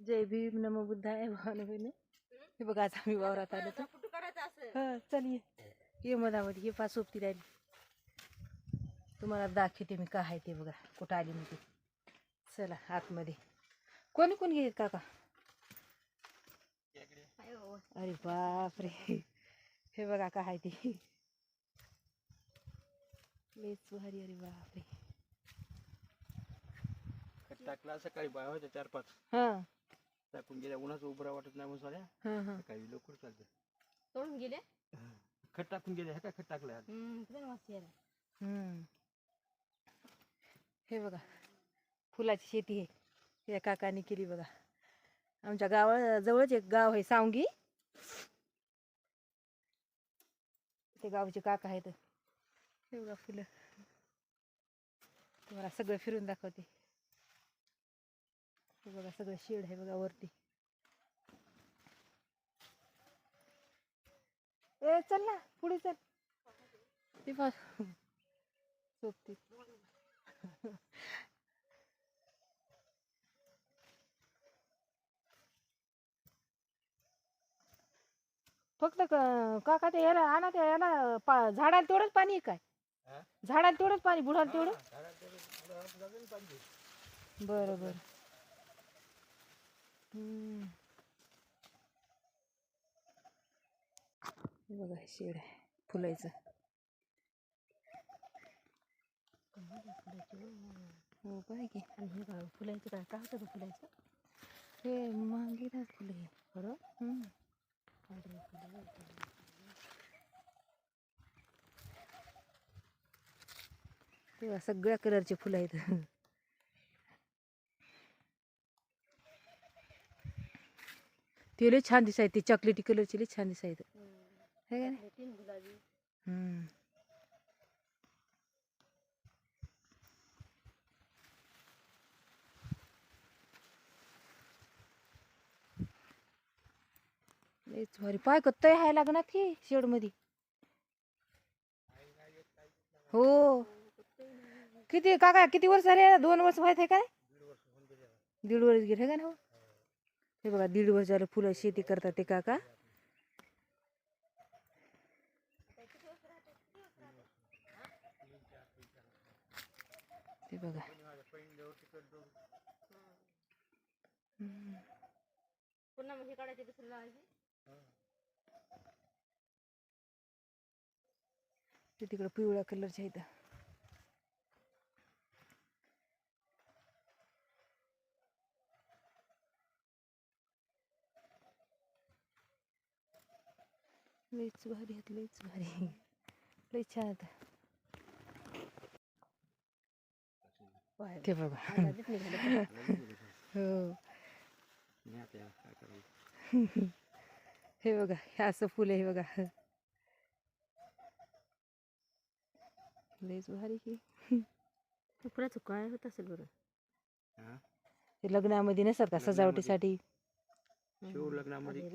जय भीम नमो बुद्धाय भावनबीने हे बघा आज आम्ही वावरात आलो तर. हा चल ये. ये मधामध्ये ये पाच सोबती राहिली तुम्हाला दाखवते मी काय आहे ते बघा कुठं आली मी ते. चला आतमध्ये. कोणी कोणी घेत काका? अरे बापरे. हे बघा काय आहे ते. लयच भारी अरे बापरे. टाकला सकाळी बाया होत्या चार पाच हा. टाकून गेल्या उन्हाचं उभं वाटत नाही म्हणून साऱ्या हा हा. सकाळी लवकर चालतं तोडून गेले? खत टाकून गेले हे काय खत टाकलं आज? हम्म, किती मस्त यायला. हम्म. हे बघा फुलाची शेती आहे. या काकाने केली बघा. आमच्या गावा जवळच एक गाव आहे सावंगी. ते गावचे काका आहेत. हे बघा फुलं. तुम्हाला सगळं फिरून दाखवते. हे बघा सगळं शेड आहे बघा वरती ए चल ना पुढे चल ते बघ सोबती फक्त काका ते याला आणा ते याला पा- झाडाला तेवढंच पाणी आहे काय? झाडाला तेवढंच पाणी बुडाला तेवढं. बरं बरं. हे बघा हे शेड आहे फुलायचं. हो काय की. आणि हे बघा, फुलांचं काय? काय होतं ते फुलांचं हे मागे फुलं. हे बघा, सगळ्या कलरचे फुलं आहेत. ते लय छान दिसायत ते चॉकलेटी कलरचे लय छान दिसायत का नाही? तीन गुलाबी. हम्म. पाय कत्त आहे लागणार की शेडमध्ये हो. किती काका किती वर्ष झाले? दोन वर्ष व्हायचं आहे काय दीड वर्ष गेले. का ना हो? हे बघा दीड वर्ष झालं फुलं शेती करतात ते काका. ते बघा. पुन्हा मग हे काढायचे दुसरं लावायचे ते तिकडं पिवळ्या कलरच्या इथं लईच भारी आहेत लईच भारी लई छान ते निघाले हो. हे बघा हे असं फुल आहे बघा. लईच भारी की फुलाचं काय होत असेल बरं? हा? ते लग्नामध्ये नसतात का. सजावटीसाठी. शिव लग्नामध्ये.